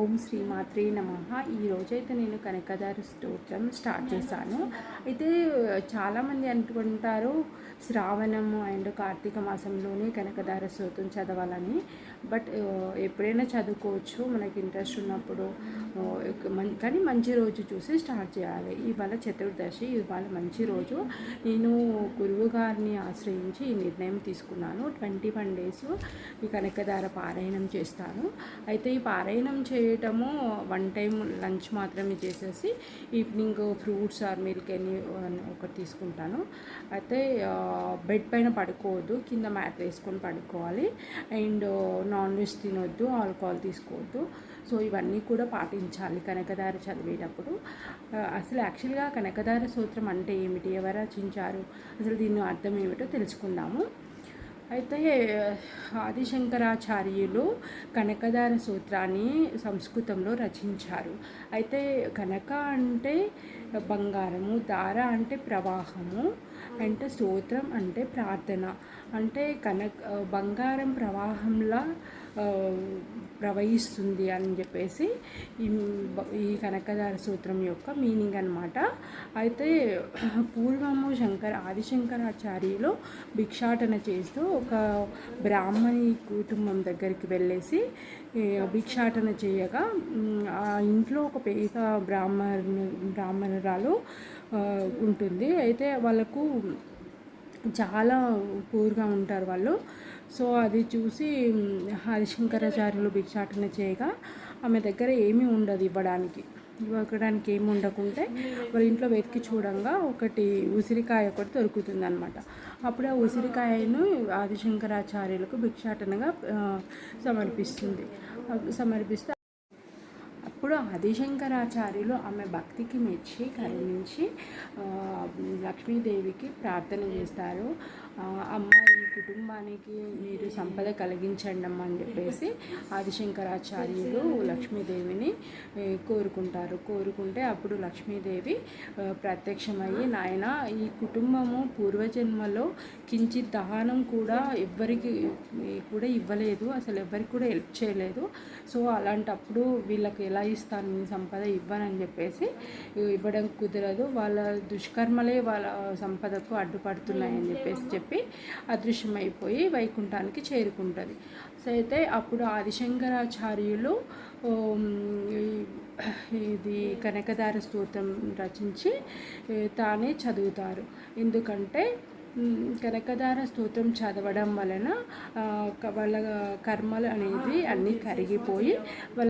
ఓం శ్రీ మాత్రే నమ ఈరోజైతే నేను కనకదార స్తోత్రం స్టార్ట్ చేశాను. అయితే చాలామంది అనుకుంటారు శ్రావణము అండ్ కార్తీక మాసంలోనే కనకదార స్తోత్రం చదవాలని. బట్ ఎప్పుడైనా చదువుకోవచ్చు మనకి ఇంట్రెస్ట్ ఉన్నప్పుడు కానీ మంచి రోజు చూసి స్టార్ట్ చేయాలి. ఇవాళ చతుర్దశి ఇవాళ మంచి రోజు. నేను గురువు గారిని ఆశ్రయించి ఈ నిర్ణయం తీసుకున్నాను. ట్వంటీ వన్ డేస్ ఈ కనకదార పారాయణం చేస్తాను. అయితే ఈ పారాయణం చేయటము వన్ టైం లంచ్ మాత్రమే చేసేసి ఈవినింగ్ ఫ్రూట్స్ ఆర్ మిల్క్ అని ఒకటి తీసుకుంటాను. అయితే బెడ్ పైన పడుకోవద్దు కింద మ్యాట్ వేసుకొని పడుకోవాలి. అండ్ నాన్ వెజ్ తినొద్దు ఆల్కహాల్ తీసుకోవద్దు. సో ఇవన్నీ కూడా పాటించాలి కనకదార చదివేటప్పుడు. అసలు యాక్చువల్గా కనకదార సూత్రం అంటే ఏమిటి? ఎవరు రచించారు? అసలు దీని అర్థం ఏమిటో తెలుసుకుందాము. అయితే ఆదిశంకరాచార్యులు కనకదార సూత్రాన్ని సంస్కృతంలో రచించారు. అయితే కనక అంటే బంగారము దార అంటే ప్రవాహము అంటే స్తోత్రం అంటే ప్రార్థన. అంటే కనక బంగారం ప్రవాహంలా ప్రవహిస్తుంది అని చెప్పేసి ఈ ఈ కనకదార సూత్రం యొక్క మీనింగ్ అనమాట అయితే పూర్వము శంకర ఆదిశంకరాచార్యులు భిక్షాటన చేస్తూ ఒక బ్రాహ్మణి కుటుంబం దగ్గరికి వెళ్ళేసి భిక్షాటన చేయగా ఆ ఇంట్లో ఒక పేద బ్రాహ్మణు బ్రాహ్మణురాలు ఉంటుంది. అయితే వాళ్ళకు చాలా పూర్గా ఉంటారు వాళ్ళు. సో అది చూసి హరిశంకరాచార్యులు భిక్షాటన చేయగా ఆమె దగ్గర ఏమీ ఉండదు ఇవ్వడానికి. ఇవ్వడానికి ఏమి ఉండకుంటే వాళ్ళ ఇంట్లో వెతికి చూడంగా ఒకటి ఉసిరికాయ ఒకటి దొరుకుతుంది అనమాట అప్పుడు ఆ ఉసిరికాయను ఆదిశంకరాచార్యులకు భిక్షాటనగా సమర్పిస్తుంది. సమర్పిస్తే అప్పుడు ఆదిశంకరాచార్యులు ఆమె భక్తికి మెచ్చి కరుణించి లక్ష్మీదేవికి ప్రార్థన చేస్తారు. అమ్మ కుటుంబానికి మీరు సంపద కలిగించండి అమ్మ అని చెప్పేసి ఆదిశంకరాచార్యులు లక్ష్మీదేవిని కోరుకుంటారు. కోరుకుంటే అప్పుడు లక్ష్మీదేవి ప్రత్యక్షమయ్యి నాయన ఈ కుటుంబము పూర్వజన్మలో కించిత్ దహనం కూడా ఎవ్వరికి కూడా ఇవ్వలేదు. అసలు ఎవరికి కూడా హెల్ప్ చేయలేదు. సో అలాంటప్పుడు వీళ్ళకి ఎలా ఇస్తాను? సంపద ఇవ్వనని చెప్పేసి ఇవ్వడం కుదరదు. వాళ్ళ దుష్కర్మలే వాళ్ళ సంపదకు అడ్డుపడుతున్నాయని చెప్పేసి చెప్పి అదృశ్యమైపోయి వైకుంఠానికి చేరుకుంటుంది. సో అయితే అప్పుడు ఆదిశంకరాచార్యులు ఇది కనకదార స్తోత్రం రచించి తానే చదువుతారు. ఎందుకంటే కనకదార స్తోత్రం చదవడం వలన వాళ్ళ కర్మలు అనేది అన్నీ కరిగిపోయి వాళ్ళ